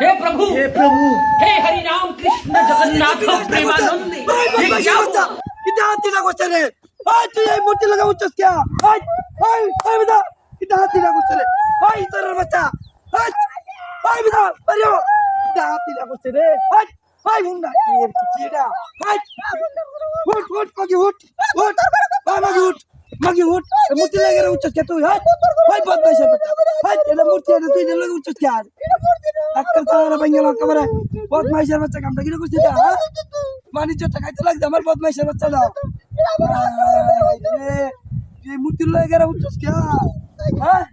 हे प्रभु! हे प्रभु! हे हरि राम कृष्ण जगन्नाथ प्रेमानंद ये क्या हुआ? कितना हाथी का क्वेश्चन है। आज तू ये मूर्ति लगा उच्च क्या? आज आज आज बता कितना हाथी का क्वेश्चन है। आज इधर बच्चा। आज आज बता अरे कितना हाथी का क्वेश्चन है। आज आज हुंडा ये कीड़ा। आज उठ उठ कोगी उठ उठ बाबा उठ। মাগি উঠ মূর্তি লাগে উচ্চ কে তুই হ্যাঁ? হাই হাই বদমাইশ হাই এটা মূর্তি এটা তুই নিয়ে লাগে উচ্চ কে আর? একটা তারা ভাঙে লোক করে বদমাইশের বাচ্চা কামটা কিরে করছিস হ্যাঁ? বাণিজ্য টাকাইতে লাগছে আমার বদমাইশের বাচ্চা দাও। মূর্তি লাগে উচ্চ কে হ্যাঁ?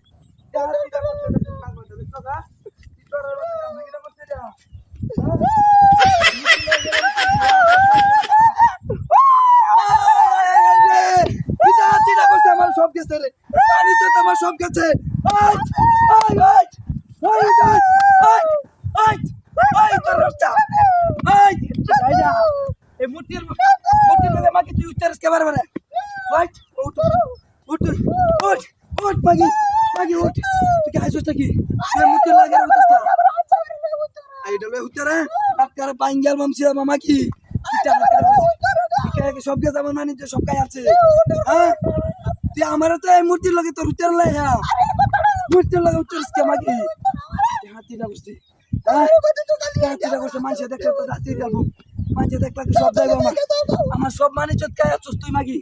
মামসি মামা কি? সব গেছে আমার মানে সব কাজ আছে। হ্যাঁ? তুই আমারও তো এই মূর্তির লগে তোর উত্তর লাই হ্যাঁ। মূর্তির লগে উত্তরস কে মাগি হাতিটা বসছি হ্যাঁ? হাতিটা বসে মানুষে দেখলে তো হাতির যাব মানুষে দেখলে তো সব যাইবো আমার। আমার সব মানে চোদ আছিস, তুই মাগি?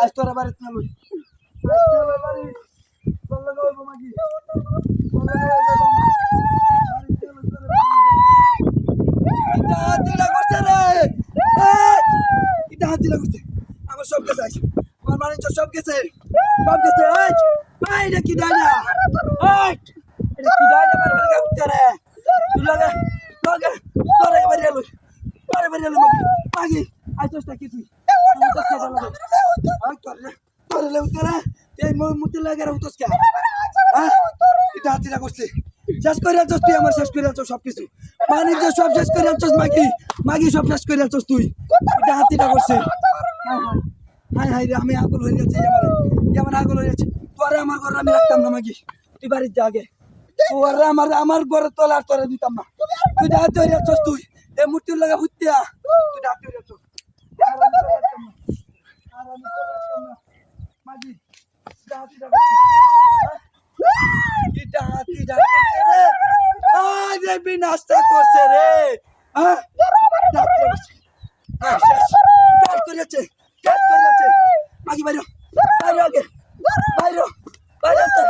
আজ তোরা বাড়িতে না মাগি হাতিটা করছে রে। হাতিটা করছে। আমার সব গেছে আমার মানে সব গেছে। গেছে এই! এই, এটা কি ডাইনা? এই! এটা কি ডাইনা? বারে বারে গায়ে উঠছে রে। তুই লগে লগে তোরে বাড়ি এলো তোরে বাড়ি এলো মাগি মাগি আইছস না কি তুই? আমি তো খেতে লাগে। আই তোরে তোরে লে উঠছে রে। এই মুতি লাগে রে উঠছস কে? হ্যাঁ? এটা হাতিটা করছে। শেষ করে আছিস তুই আমার শেষ করে আছিস সবকিছু। বাণিজ্য সব শেষ করে আছিস মাগি। মাগি সব শেষ করে আছিস তুই। এটা হাতিটা করছে। হাই হাই রে আমি আগল হয়ে যাচ্ছি আমার আমার আগল হয়ে যাচ্ছে তোরে আমার ঘরে আমি রাখতাম না মাগি। তুই বাড়ির যা আগে। তোরে আমার আমার ঘরে তোলা আর তোরে দিতাম না। তুই ডাকতে হয়ে যাচ্ছিস তুই এ মূর্তির লাগা হুতিয়া তুই আমি তোরে তোরে না। মাগি, করছে। হ্যাঁ? হ্যাঁ। হ্যাঁ, মাগি বাইরো আগে বাইরো বাইরো তো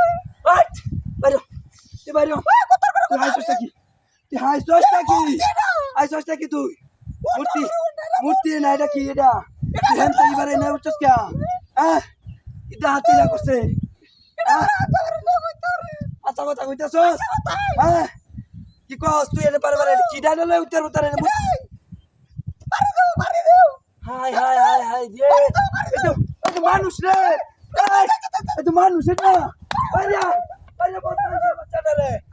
আট বাইরো তুই বাইরো তুই হাই সস্তা কি তুই হাই সস্তা কি হাই সস্তা কি তুই? মূর্তি মূর্তি না এটা কি এটা? তুই হেন তো এবারে না উঠছস কে? হ্যাঁ? এটা হাতে যা করছে? আচ্ছা কথা কইতাছস? হ্যাঁ? কি কস তুই এটা পারে পারে কি ডালে উত্তর উত্তর হাই হাই হাই হাই রে এটা এটা মানুষ রে। এটা মানুষ এটা আরে আরে বদমাইশের বাচ্চাটা রে